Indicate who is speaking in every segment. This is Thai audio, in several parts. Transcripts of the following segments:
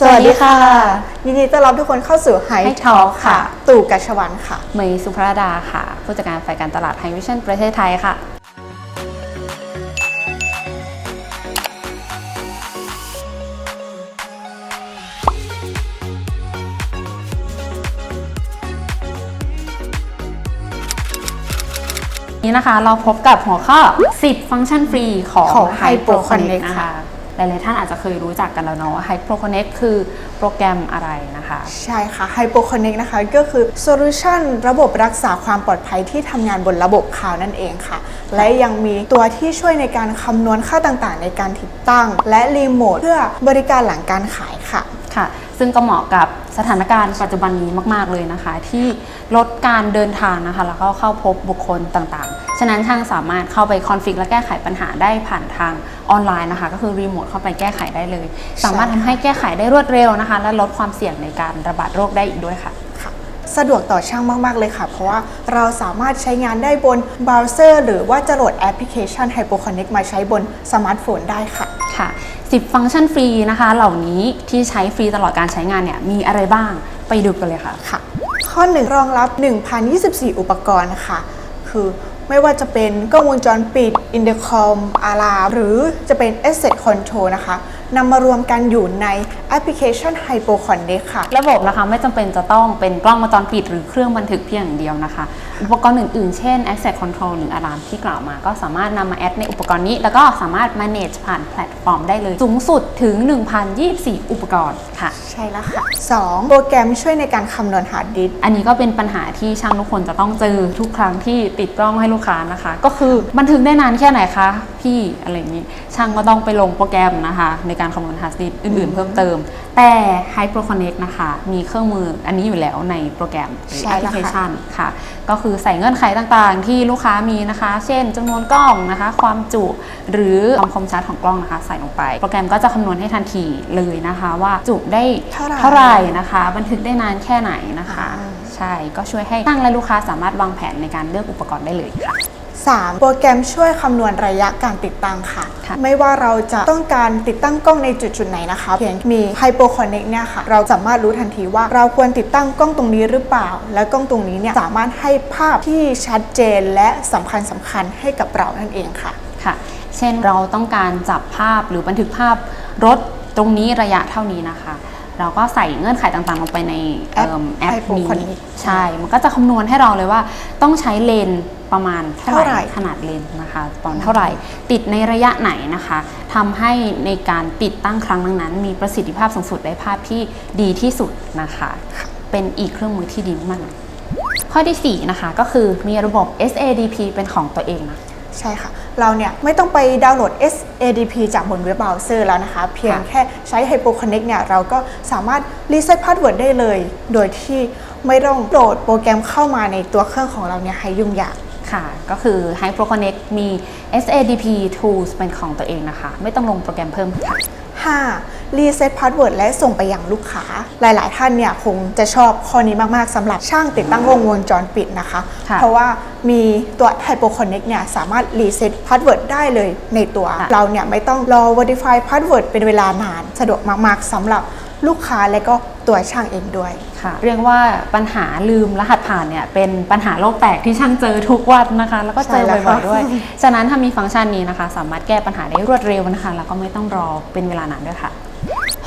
Speaker 1: สวัสดีค่ะ ยินดีต้อนรับทุกคนเข้าสู่ High
Speaker 2: High
Speaker 1: Talk
Speaker 2: Talk
Speaker 1: ค่ะ
Speaker 2: ค่ะ
Speaker 1: ตู่กัชวันค่ะ
Speaker 2: เมย์สุภรดาค่ะ ผู้จัดการฝ่ายการตลาดไฮวิชั่นประเทศไทยค่ะ นี้นะคะเราพบกับหัวข้อ 10 ฟังก์ชันฟรีของ
Speaker 1: ของ
Speaker 2: Hypro
Speaker 1: Hypro
Speaker 2: Connect
Speaker 1: Connect
Speaker 2: นะคะ
Speaker 1: ค่ะ
Speaker 2: หลายๆท่านอาจจะเคยรู้จักกันแล้วเนาะว่า Hypro Connect คือโปรแกรมอะไรนะคะ
Speaker 1: ใช่ค่ะ Hypo Connect นะคะก็คือโซลูชันระบบรักษาความปลอดภัยที่ทำงานบนระบบคลาวด์นั่นเองค่ะ และยังมีตัวที่ช่วยในการคำนวณค่าต่างๆ ในการติดตั้ง และรีโมทเพื่อบริการหลังการขายค่ะ
Speaker 2: ค่ะ ซึ่งก็เหมาะกับสถานการณ์ปัจจุบันนี้มาก ๆ เลยนะคะ ที่ลดการเดินทางนะคะ แล้วก็เข้าพบบุคคลต่างๆ ฉะนั้นช่างสามารถเข้าไปคอนฟิกและแก้ไขปัญหาได้ผ่านทางออนไลน์นะคะ ก็คือรีโมทเข้าไปแก้ไขได้เลย สามารถทำให้แก้ไขได้รวดเร็วนะคะ และลดความเสี่ยงในการระบาดโรคได้อีกด้วยค่ะ
Speaker 1: สะดวกต่อช่างมาก ๆ เลยค่ะ เพราะว่าเราสามารถใช้งานได้บนเบราว์เซอร์หรือว่าจะโหลดแอปพลิเคชัน Hypo Connect มาใช้บนสมาร์ทโฟนได้ค่ะ
Speaker 2: ค่ะ 10 ฟังก์ชันฟรีนะคะ เหล่านี้ที่ใช้ฟรีตลอดการใช้งานเนี่ยมีอะไรบ้างไปดูกันเลยค่ะ
Speaker 1: ค่ะ ข้อ 1 รองรับ 1,024 อุปกรณ์ค่ะ คือ ไม่ว่าจะเป็นกล้องวงจรปิด อินเตอร์คอมอาลาหรือจะเป็น Asset Control นะคะนำมารวมกันอยู่ในแอปพลิเคชัน Hypo Connect ค่ะ
Speaker 2: ระบบนะคะไม่จำเป็นจะต้องเป็นกล้องวงจรปิดหรือเครื่องบันทึกเพียงอย่างเดียวนะคะ อุปกรณ์อื่นๆ เช่น Access Control หรือ Alarm ที่กล่าวมา ก็สามารถนำมาแอดในอุปกรณ์นี้ แล้วก็สามารถ manage ผ่านแพลตฟอร์มได้เลย สูงสุดถึง 1,024 อุปกรณ์ค่ะ
Speaker 1: ใช่แล้วค่ะ 2. โปรแกรมช่วยในการคำนวณฮาร์ดดิสก์
Speaker 2: อันนี้ก็เป็นปัญหาที่ช่างทุกคนจะต้องเจอทุกครั้งที่ติดกล้องให้ลูกค้านะคะ ก็คือบันทึกได้นานแค่ไหนคะพี่อะไรอย่างนี้ช่างก็ต้องไปลงโปรแกรมนะคะ ในการคำนวณฮาร์ดดิสก์อื่นๆ เพิ่มเติม แต่ Hypro Connect นะคะ มีเครื่องมืออันนี้อยู่แล้วในโปรแกรมหรือ
Speaker 1: ใช่
Speaker 2: แอปพ
Speaker 1: แล้
Speaker 2: ลิ
Speaker 1: ว
Speaker 2: เค
Speaker 1: ค่ะ
Speaker 2: ชันค่ะก็คือใส่เงื่อนไขต่างๆ ที่ลูกค้ามีนะคะ เช่นจำนวนกล้องนะคะ ความจุหรือความคมชัดของกล้องนะคะ ใส่ลงไป โปรแกรมก็จะคำนวณให้ทันทีเลยนะคะ ว่าจุได้
Speaker 1: เท่าไหร่
Speaker 2: เท่าไหร่นะคะ บันทึกได้นานแค่ไหนนะคะ
Speaker 1: อ่า
Speaker 2: ใช่ก็ช่วยให้ช่างและลูกค้าสามารถวางแผนในการเลือกอุปกรณ์ได้เลยค่ะ
Speaker 1: 3. โปรแกรมช่วยคำนวณระยะการติดตั้งค่ะ
Speaker 2: ค่ะ
Speaker 1: ไม่ว่าเราจะต้องการติดตั้งกล้องในจุดจุดๆไหนนะคะ เพียงมี Hypo Connect เนี่ยค่ะ เราสามารถรู้ทันทีว่าเราควรติดตั้งกล้องตรงนี้หรือเปล่า และกล้องตรงนี้เนี่ยสามารถให้ภาพที่ชัดเจนและสำคัญสำคัญให้กับเรานั่นเองค่ะ
Speaker 2: ค่ะ เช่นเราต้องการจับภาพหรือบันทึกภาพรถตรงนี้ระยะเท่านี้นะคะ เราก็ใส่เงื่อนไขต่างๆ ลงไปใน
Speaker 1: แอป
Speaker 2: เอิ่มแอป
Speaker 1: Hypo
Speaker 2: นี้
Speaker 1: Connect
Speaker 2: ใช่ มันก็จะคำนวณให้เราเลยว่าต้องใช้เลนส์ประมาณเท่า
Speaker 1: เท่าไห
Speaker 2: ไห
Speaker 1: ร่
Speaker 2: ร่ขนาดเลนส์นะคะ ตอนเท่าไหร่ติดในระยะไหนนะคะทำให้ในการติดตั้งครั้งนั้นๆมีประสิทธิภาพสูงสุดได้ภาพที่ดีที่สุดนะคะ เป็นอีกเครื่องมือที่ดีมากๆข้อที่สี่นะคะ ก็คือมีระบบ SADP เป็นของตัวเองนะ
Speaker 1: ใช่ค่ะ เราเนี่ยไม่ต้องไปดาวน์โหลด SADP จากบนเว็บเบราว์เซอร์แล้วนะคะ เพียง
Speaker 2: ค่ะ
Speaker 1: แค่ใช้ Hypo Connect เนี่ยเราก็สามารถรีเซ็ตพาสเวิร์ดได้เลย โดยที่ไม่ต้องโหลดโปรแกรมเข้ามาในตัวเครื่องของเราเนี่ยให้ยุ่งยาก
Speaker 2: ค่ะ ก็คือ Hypro Connect มี SADP Tools เป็นของตัวเองนะคะ ไม่ต้องลงโปรแกรมเพิ่มค่ะ
Speaker 1: 5. รีเซ็ตพาสเวิร์ดและส่งไปยังลูกค้า หลาย ๆ ท่านเนี่ยคงจะชอบข้อนี้มาก ๆสำหรับช่างติดตั้งกล้องวงจรปิดนะคะ
Speaker 2: ค่ะ
Speaker 1: เพราะว่า มีตัว Hypo Connect เนี่ยสามารถรีเซ็ตพาสเวิร์ดได้เลยในตัว
Speaker 2: ค่ะ
Speaker 1: เราเนี่ยไม่ต้องรอ verify password เป็นเวลานาน สะดวกมาก ๆสำหรับลูกค้าและก็ตัวช่างเองด้วย
Speaker 2: ค่ะ เรียกว่าปัญหาลืมรหัสผ่านเนี่ยเป็นปัญหาโลกแตกที่ช่างเจอทุกวันนะคะ แล้วก็เจอ
Speaker 1: ใช่แล้ว
Speaker 2: บ่อย
Speaker 1: ค่ะ
Speaker 2: ๆด้วย ฉะนั้นถ้ามีฟังก์ชันนี้นะคะ สามารถแก้ปัญหาได้รวดเร็วนะคะแล้วก็ไม่ต้องรอเป็นเวลานานด้วยค่ะ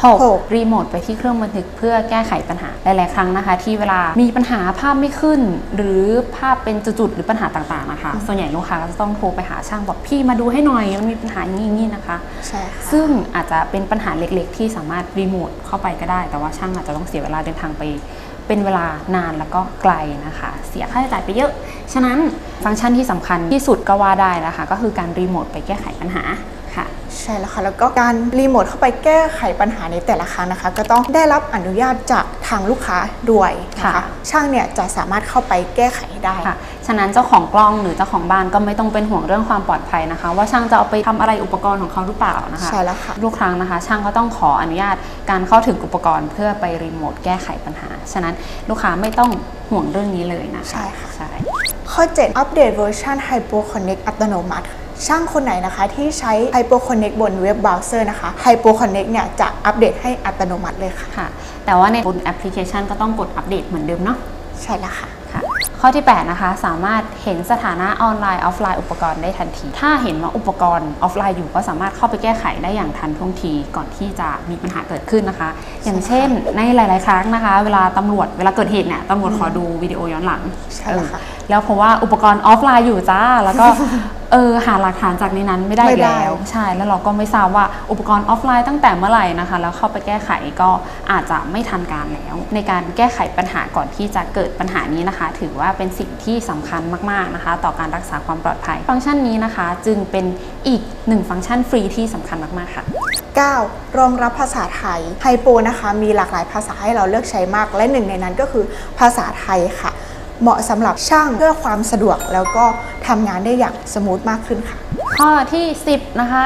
Speaker 2: 6. รีโมทไปที่เครื่องบันทึกเพื่อแก้ไขปัญหาหลาย ๆ ครั้งนะคะ ที่เวลามีปัญหาภาพไม่ขึ้น หรือภาพเป็นจุด ๆ หรือปัญหาต่าง ๆ นะคะ ส่วนใหญ่ลูกค้าก็จะต้องโทรไปหาช่างบอกพี่มาดูให้หน่อยมันมีปัญหาอย่างนี้ๆนะคะ
Speaker 1: ใช่ค่ะ
Speaker 2: ซึ่งอาจจะเป็นปัญหาเล็ก ๆ ที่สามารถรีโมทเข้าไปก็ได้ แต่ว่าช่างอาจจะต้องเสียเวลาเดินทางไปเป็นเวลานานแล้วก็ไกลนะคะ เสียค่าใช้จ่ายไปเยอะ ฉะนั้นฟังก์ชันที่สำคัญที่สุดก็ว่าได้นะคะ ก็คือการรีโมทไปแก้ไขปัญหาค่ะ
Speaker 1: ใช่แล้วค่ะ แล้วก็การรีโมทเข้าไปแก้ไขปัญหาในแต่ละครั้งนะคะ ก็ต้องได้รับอนุญาตจากทางลูกค้าด้วยนะคะ
Speaker 2: ค่ะ
Speaker 1: ช่างเนี่ยจะสามารถเข้าไปแก้ไขได้
Speaker 2: ค่ะ ฉะนั้นเจ้าของกล้องหรือเจ้าของบ้านก็ไม่ต้องเป็นห่วงเรื่องความปลอดภัยนะคะ ว่าช่างจะเอาไปทำอะไรอุปกรณ์ของเขาหรือเปล่านะคะ
Speaker 1: ใช่แล้วค่ะ
Speaker 2: ทุกครั้งนะคะ ช่างก็ต้องขออนุญาตการเข้าถึงอุปกรณ์เพื่อไปรีโมทแก้ไขปัญหา ฉะนั้นลูกค้าไม่ต้องห่วงเรื่องนี้เลยนะคะ
Speaker 1: ใช่ค่ะ
Speaker 2: ใช่
Speaker 1: ข้อ 7 อัปเดตเวอร์ชัน Hypo Connect อัตโนมัติ ช่างคนไหนนะคะที่ใช้ Hypo Connect บนเว็บเบราว์เซอร์นะคะ Hypo Connect เนี่ยจะอัปเดตให้อัตโนมัติเลยค่ะ
Speaker 2: ค่ะ แต่ว่าในบนแอปพลิเคชันก็ต้องกดอัปเดตเหมือนเดิมเนาะ
Speaker 1: ใช่แล้วค่ะ
Speaker 2: ค่ะ ข้อที่ 8 นะคะ สามารถเห็นสถานะออนไลน์ออฟไลน์อุปกรณ์ได้ทันที ถ้าเห็นว่าอุปกรณ์ออฟไลน์อยู่ก็สามารถเข้าไปแก้ไขได้อย่างทันท่วงทีก่อนที่จะมีปัญหาเกิดขึ้นนะคะ อย่างเช่น ในหลาย ๆ ครั้งนะคะ เวลาตำรวจเวลาเกิดเหตุเนี่ยตำรวจขอดูวิดีโอย้อนหลัง
Speaker 1: ใช่แล้วค่ะ
Speaker 2: เออแล้วเพราะว่าอุปกรณ์ออฟไลน์อยู่จ้า แล้วก็ เออหาหลักฐานจากในนั้นไม่ได้
Speaker 1: ไม่ได้
Speaker 2: แล้ว ใช่แล้วเราก็ไม่ทราบว่าอุปกรณ์ออฟไลน์ตั้งแต่เมื่อไหร่นะคะ แล้วเข้าไปแก้ไขก็อาจจะไม่ทันการแล้ว ในการแก้ไขปัญหาก่อนที่จะเกิดปัญหานี้นะคะ ถือว่าเป็นสิ่งที่สำคัญมากๆนะคะ ต่อการรักษาความปลอดภัย ฟังก์ชันนี้นะคะ จึงเป็นอีกหนึ่งฟังก์ชันฟรีที่สำคัญมากๆค่ะ
Speaker 1: 9รองรับภาษาไทยไฮโปนะคะ มีหลากหลายภาษาให้เราเลือกใช้มาก และหนึ่งในนั้นก็คือภาษาไทยค่ะ เหมาะสำหรับช่างเพื่อความสะดวกแล้วก็ทำงานได้อย่างสมูทมากขึ้นค่ะ
Speaker 2: ข้อที่ 10 นะคะ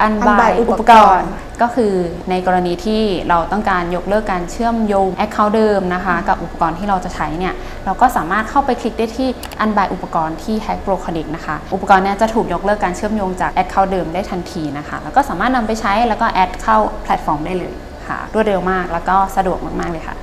Speaker 2: อัน
Speaker 1: อัน
Speaker 2: บา
Speaker 1: บายยอุ
Speaker 2: อุป
Speaker 1: ป
Speaker 2: ก
Speaker 1: ก
Speaker 2: ร
Speaker 1: รณ์
Speaker 2: ณ์ก็คือในกรณีที่เราต้องการยกเลิกการเชื่อมโยง Account เดิมนะคะ กับอุปกรณ์ที่เราจะใช้เนี่ยเราก็สามารถเข้าไปคลิกได้ที่อันบายอุปกรณ์ที่ Hack Pro Connect นะคะ อุปกรณ์เนี้จะถูกยกเลิกการเชื่อมโยงจาก Account เดิมได้ทันทีนะคะ แล้วก็สามารถนำไปใช้แล้วก็แอดเข้าแพลตฟอร์มได้เลยค่ะ รวดเร็วมากแล้วก็สะดวกมากๆเลยค่ะ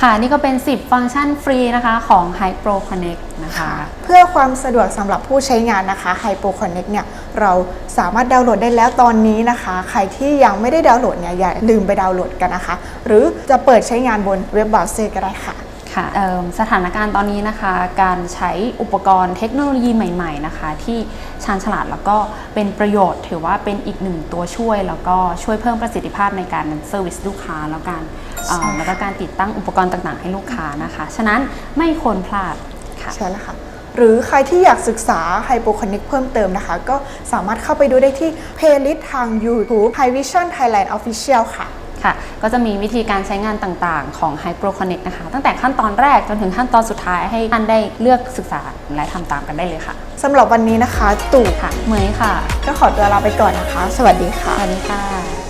Speaker 2: ค่ะ นี่ก็เป็น 10 ฟังก์ชันฟรีนะคะของ Hack Pro Connect นะคะ
Speaker 1: เพื่อความสะดวกสำหรับผู้ใช้งานนะคะ Hypo Connect เนี่ยเราสามารถดาวน์โหลดได้แล้วตอนนี้นะคะ ใครที่ยังไม่ได้ดาวน์โหลดเนี่ยอย่าลืมไปดาวน์โหลดกันนะคะ หรือจะเปิดใช้งานบนเว็บเบราว์เซอร์ก็ได้ค่ะ
Speaker 2: ค่ะเอิ่มสถานการณ์ตอนนี้นะคะ การใช้อุปกรณ์เทคโนโลยีใหม่ๆนะคะ ที่ชาญฉลาดแล้วก็เป็นประโยชน์ ถือว่าเป็นอีกหนึ่งตัวช่วย แล้วก็ช่วยเพิ่มประสิทธิภาพในการเซอร์วิสลูกค้าแล้วการเอิ่ม
Speaker 1: ใช่ค่ะ
Speaker 2: แล้วก็การติดตั้งอุปกรณ์ต่างๆ ให้ลูกค้านะคะ ฉะนั้นไม่ควรพลาดค่ะ
Speaker 1: ใช่แล้วค่ะหรือใครที่อยากศึกษา Hypo Connect เพิ่มเติมนะคะ ก็สามารถเข้าไปดูได้ที่ playlist ทาง YouTube High Vision Thailand Official ค่ะ
Speaker 2: ค่ะก็จะมีวิธีการใช้งานต่างๆ ของ High Pro Connect นะคะ ตั้งแต่ขั้นตอนแรกจนถึงขั้นตอนสุดท้ายให้ท่านได้เลือกศึกษาและทำตามกันได้เลยค่ะ
Speaker 1: สำหรับวันนี้นะคะ ตู่
Speaker 2: ค่ะ เหมยค่ะ
Speaker 1: ก็ขอตัวลาไปก่อนนะคะ สวัสดีค่ะ
Speaker 2: สวัสดีค่ะ